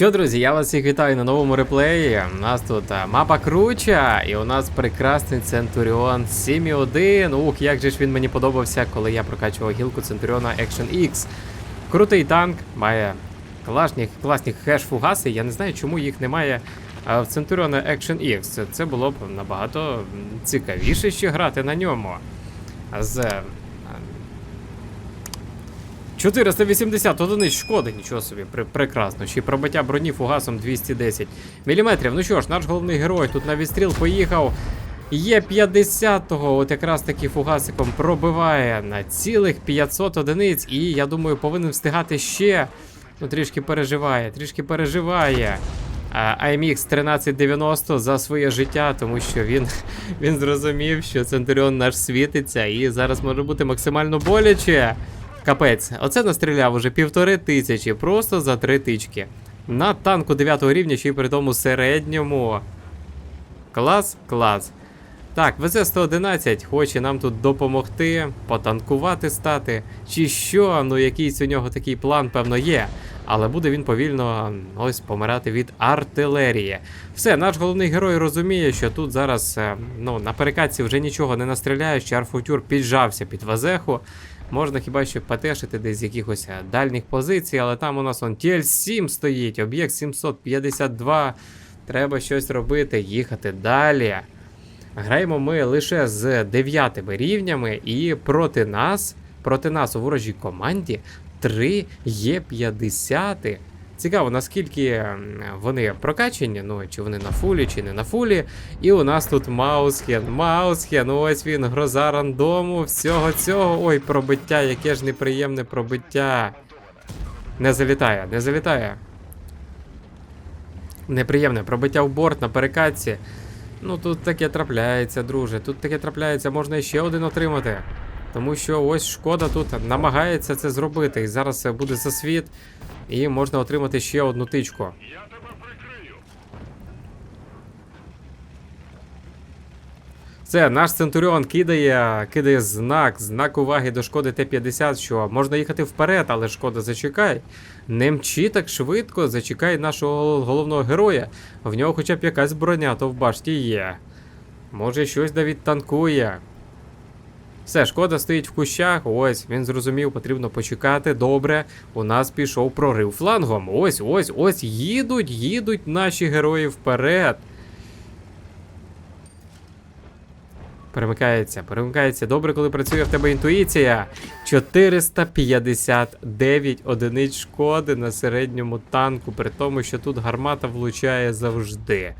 що, друзі, я вас всіх вітаю на новому реплеї. У нас тут а, мапа круча, і у нас прекрасний Центуріон 7.1. Ух, як же ж він мені подобався, коли я прокачував гілку Центуріона Action X. Крутий танк, має класні, класні хеш-фугаси. Я не знаю, чому їх немає а, в Центуріона Action X. Це, це було б набагато цікавіше ще грати на ньому. З е, 480 одиниць шкоди, нічого собі, при, прекрасно. Ще пробиття броні фугасом 210 мм. Ну що ж, наш головний герой тут на відстріл поїхав. Є 50-го, от якраз таки фугасиком пробиває на цілих 500 одиниць. І я думаю, повинен встигати ще. Ну, трішки переживає, трішки переживає. А, AMX 1390 за своє життя, тому що він, він зрозумів, що Центуріон наш світиться, і зараз може бути максимально боляче. Капець, оце настріляв уже півтори тисячі, просто за три тички. На танку 9 рівня, ще й при тому середньому. Клас, клас. Так, ВЗ-111 хоче нам тут допомогти, потанкувати стати. Чи що, ну якийсь у нього такий план, певно, є. Але буде він повільно ось помирати від артилерії. Все, наш головний герой розуміє, що тут зараз е, ну, на перекатці вже нічого не настріляєш, що Арфутюр піджався під Вазеху. Можна хіба що потешити десь з якихось е, дальніх позицій, але там у нас он TL7 стоїть, об'єкт 752. Треба щось робити, їхати далі. Граємо ми лише з 9 рівнями, і проти нас, проти нас у ворожій команді 3 є 50. Цікаво, наскільки вони прокачені, ну чи вони на фулі, чи не на фулі. І у нас тут Маусхен. Маусхен, ось він, гроза рандому, всього цього. Ой, пробиття, яке ж неприємне пробиття. Не залітає, не залітає. Неприємне пробиття в борт на перекатці. Ну тут таке трапляється, друже. Тут таке трапляється, можна ще один отримати. Тому що ось шкода тут намагається це зробити. І зараз буде засвіт, і можна отримати ще одну тичку. Це наш Центуріон кидає, кидає знак, знак уваги до шкоди Т-50, що можна їхати вперед, але шкода зачекай. Не мчи так швидко, зачекай нашого головного героя. В нього хоча б якась броня, то в башті є. Може, щось Давід танкує. Все, шкода стоїть в кущах. Ось, він зрозумів, потрібно почекати. Добре, у нас пішов прорив флангом. Ось, ось, ось, їдуть, їдуть наші герої вперед. Перемикається, перемикається. Добре, коли працює в тебе інтуїція. 459 одиниць шкоди на середньому танку, при тому, що тут гармата влучає завжди.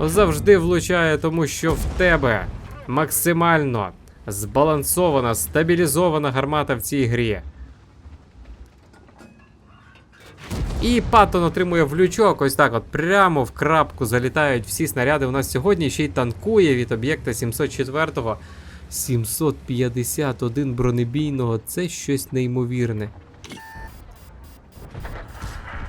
Завжди влучає, тому що в тебе максимально збалансована, стабілізована гармата в цій грі. І Паттон отримує влючок, ось так от прямо в крапку залітають всі снаряди. У нас сьогодні ще й танкує від об'єкта 704-го. 751 бронебійного це щось неймовірне.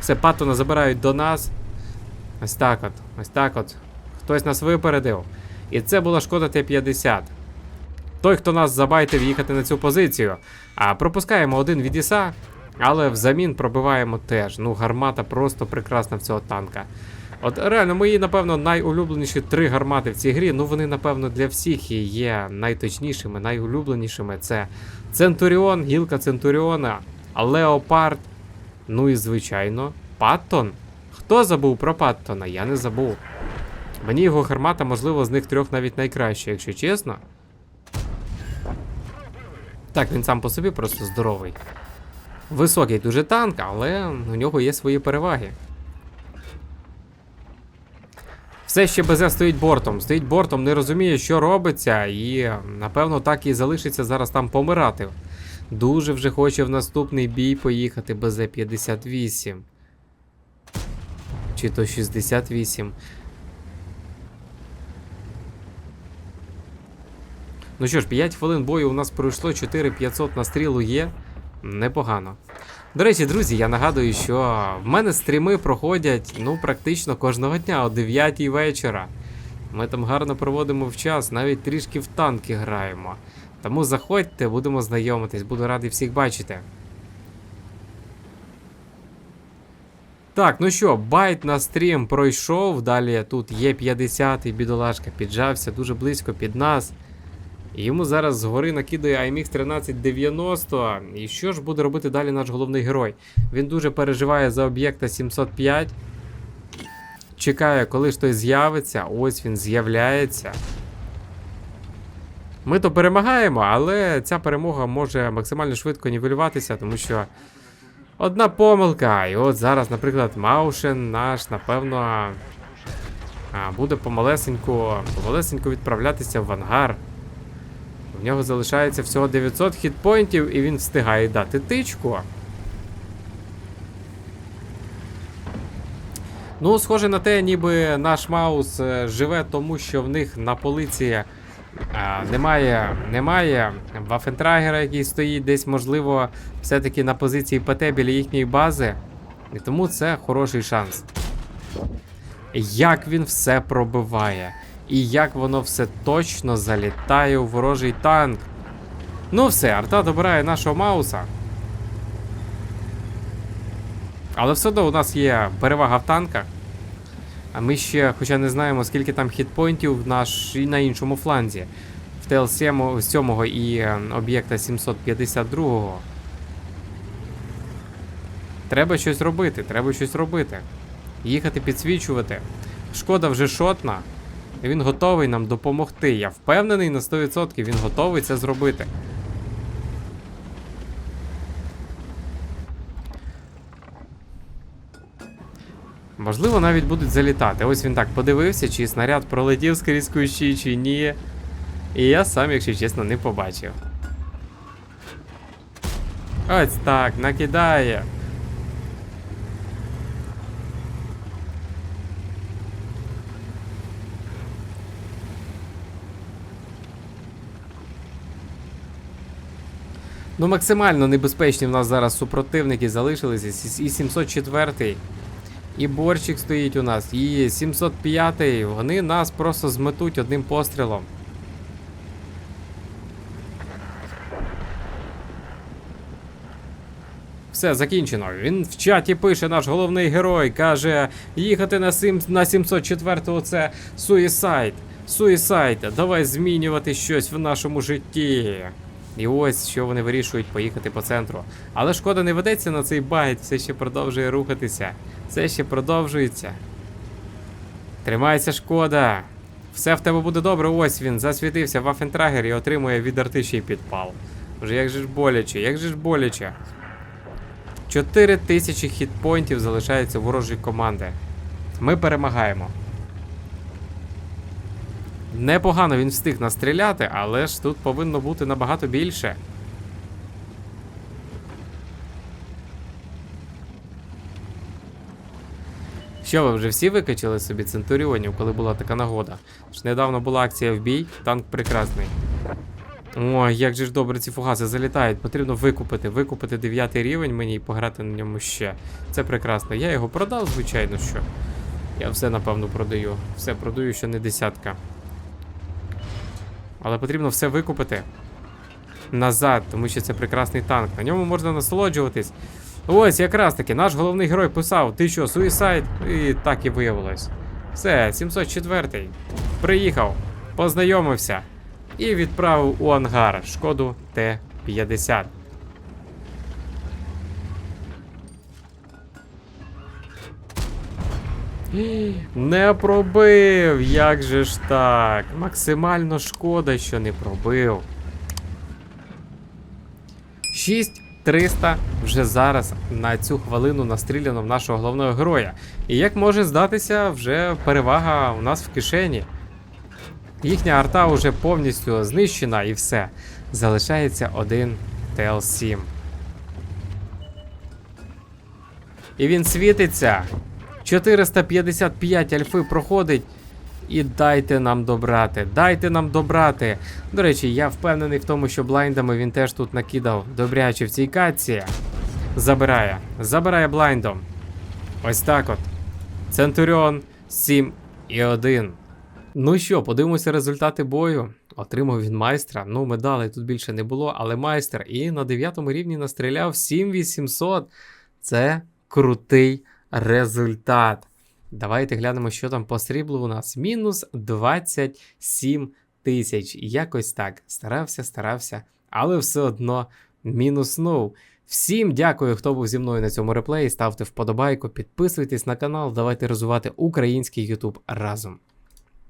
Все, Паттона забирають до нас. Ось так от, ось так от. Хтось нас випередив. І це була шкода Т-50. Той, хто нас забайтив їхати на цю позицію. А пропускаємо один від Іса, але взамін пробиваємо теж. Ну, гармата просто прекрасна в цього танка. От реально, мої, напевно, найулюбленіші три гармати в цій грі. Ну, вони, напевно, для всіх і є найточнішими, найулюбленішими. Це Центуріон, гілка Центуріона, Леопард. Ну і, звичайно, Паттон. Хто забув про Паттона? Я не забув. Мені його гармата, можливо, з них трьох навіть найкраща, якщо чесно. Так, він сам по собі просто здоровий. Високий дуже танк, але у нього є свої переваги. Все ще БЗ стоїть бортом. Стоїть бортом, не розуміє, що робиться, і напевно так і залишиться зараз там помирати. Дуже вже хоче в наступний бій поїхати БЗ-58. Чи то 68. Ну що ж, 5 хвилин бою у нас пройшло, 4500 на стрілу є. Непогано. До речі, друзі, я нагадую, що в мене стріми проходять ну, практично кожного дня о 9 вечора. Ми там гарно проводимо в час, навіть трішки в танки граємо. Тому заходьте, будемо знайомитись, буду радий всіх бачити. Так, ну що, байт на стрім пройшов. Далі тут є 50 бідолашка, піджався дуже близько під нас. Йому зараз згори накидає IMX 1390. І що ж буде робити далі наш головний герой? Він дуже переживає за об'єкта 705. Чекає, коли ж той з'явиться. Ось він з'являється. Ми то перемагаємо, але ця перемога може максимально швидко нівелюватися, тому що одна помилка. І от зараз, наприклад, Маушен наш, напевно, буде помалесеньку, помалесеньку відправлятися в ангар. В нього залишається всього 900 хітпоінтів, і він встигає дати тичку. Ну, схоже на те, ніби наш Маус е, живе тому, що в них на полиці а, немає, немає Вафентрагера, який стоїть десь, можливо, все-таки на позиції ПТ біля їхньої бази. І тому це хороший шанс. Як він все пробиває. І як воно все точно залітає у ворожий танк. Ну все, арта добирає нашого Мауса. Але все одно у нас є перевага в танках. А ми ще, хоча не знаємо, скільки там хітпойнтів наш на іншому фланзі. В ТЛ-7 7 і е, об'єкта 752-го. Треба щось робити, треба щось робити. Їхати підсвічувати. Шкода вже шотна. Він готовий нам допомогти. Я впевнений на 100% він готовий це зробити. Можливо, навіть будуть залітати. Ось він так подивився, чи снаряд пролетів скрізь кущі, чи ні. І я сам, якщо чесно, не побачив. Ось так, накидає. Ну, максимально небезпечні в нас зараз супротивники залишилися. І 704 і борщик стоїть у нас, і 705 Вони нас просто зметуть одним пострілом. Все, закінчено. Він в чаті пише наш головний герой. Каже, їхати на, сім, на 704 це суїсайд. Суїсайд, давай змінювати щось в нашому житті. І ось що вони вирішують поїхати по центру. Але шкода не ведеться на цей байт, все ще продовжує рухатися. Все ще продовжується. Тримайся, шкода. Все в тебе буде добре. Ось він засвітився в Афентрагер і отримує від арти підпал. Вже як же ж боляче, як же ж боляче. 4 тисячі хітпойнтів залишається у ворожої команди. Ми перемагаємо. Непогано він встиг настріляти, але ж тут повинно бути набагато більше. Що ви вже всі викачали собі центуріонів, коли була така нагода? Ж недавно була акція в бій, танк прекрасний. Ой, як же ж добре ці фугаси залітають. Потрібно викупити, викупити 9 рівень мені і пограти на ньому ще. Це прекрасно. Я його продав, звичайно що. Я все напевно продаю. Все продаю, що не десятка. Але потрібно все викупити назад, тому що це прекрасний танк. На ньому можна насолоджуватись. Ось якраз таки наш головний герой писав: ти що, суїсайд? І так і виявилось. Все, 704-й. Приїхав, познайомився і відправив у ангар шкоду Т-50. Не пробив! Як же ж так? Максимально шкода, що не пробив. 6300 вже зараз на цю хвилину настріляно в нашого головного героя. І як може здатися, вже перевага у нас в кишені. Їхня арта вже повністю знищена і все. Залишається один ТЛ-7. І він світиться. 455 альфи проходить. І дайте нам добрати. Дайте нам добрати. До речі, я впевнений в тому, що блайндами він теж тут накидав добряче в цій катці. Забирає. Забирає блайндом. Ось так от. Центуріон 7 і 1. Ну що, подивимося результати бою. Отримав він майстра. Ну, медалей тут більше не було, але майстер. І на 9 рівні настріляв 7800. Це крутий результат. Давайте глянемо, що там по сріблу у нас. Мінус 27 тисяч. Якось так. Старався, старався, але все одно мінуснув. Всім дякую, хто був зі мною на цьому реплеї. Ставте вподобайку, підписуйтесь на канал, давайте розвивати український YouTube разом.